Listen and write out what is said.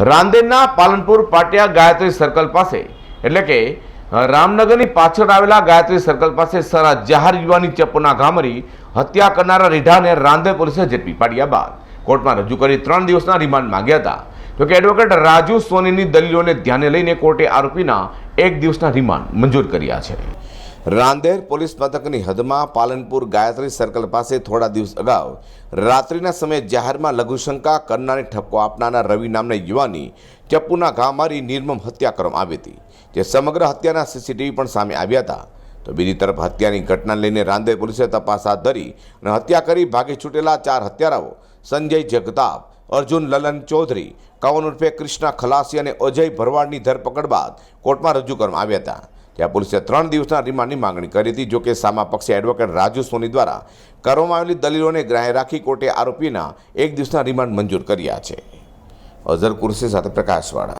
રાંદેરના Palanpur Patiya Gayatri circle પાસે, એટલે કે રામનગરની પાછળ આવેલા ગાયત્રી સર્કલ પાસે સરા જાહેર યુવાની ચપ્પુના ઘામરી હત્યા કરનારા રીઢાને રાંદેર પોલીસે ઝડપી પાડ્યા બાદ, કોર્ટમાં રજૂ કરી ત્રણ દિવસના રિમાન્ડ માંગ્યા હતા. જોકે એડવોકેટ રાજુ સોનીની દલીલોને ધ્યાને લઈને કોર્ટે આરોપીના એક દિવસના રિમાન્ડ મંજૂર કર્યા છે. રાંદેર પોલીસ મથકની હદમાં પાલનપુર ગાયત્રી સર્કલ પાસે થોડા દિવસ અગાઉ રાત્રિના સમયે જાહેરમાં લઘુશંકા કરનારને ઠપકો આપનારા રવિ નામના યુવાની ચપ્પુના ઘા મારી નિર્મમ હત્યા કરવામાં આવી હતી. જે સમગ્ર હત્યાના સીસીટીવી પણ સામે આવ્યા હતા. તો બીજી તરફ હત્યાની ઘટના લઈને રાંદેર પોલીસે તપાસ હાથ ધરી અને હત્યા કરી ભાગી છૂટેલા ચાર હત્યારાઓ સંજય જગતાપ, અર્જુન લલન ચૌધરી, કવન ઉર્ફે કૃષ્ણા ખલાસી અને અજય ભરવાડની ધરપકડ બાદ કોર્ટમાં રજૂ કરવામાં આવ્યા હતા. ત્યાં પોલીસે ત્રણ દિવસના રિમાન્ડની માંગણી કરી હતી જોકે સામા પક્ષે એડવોકેટ રાજુ સોની દ્વારા કરવામાં આવેલી દલીલોને ગ્રાહ્ય રાખી કોર્ટે આરોપીના એક દિવસના રિમાન્ડ મંજૂર કર્યા છે. અઝર કુરશી સાથે પ્રકાશવાળા.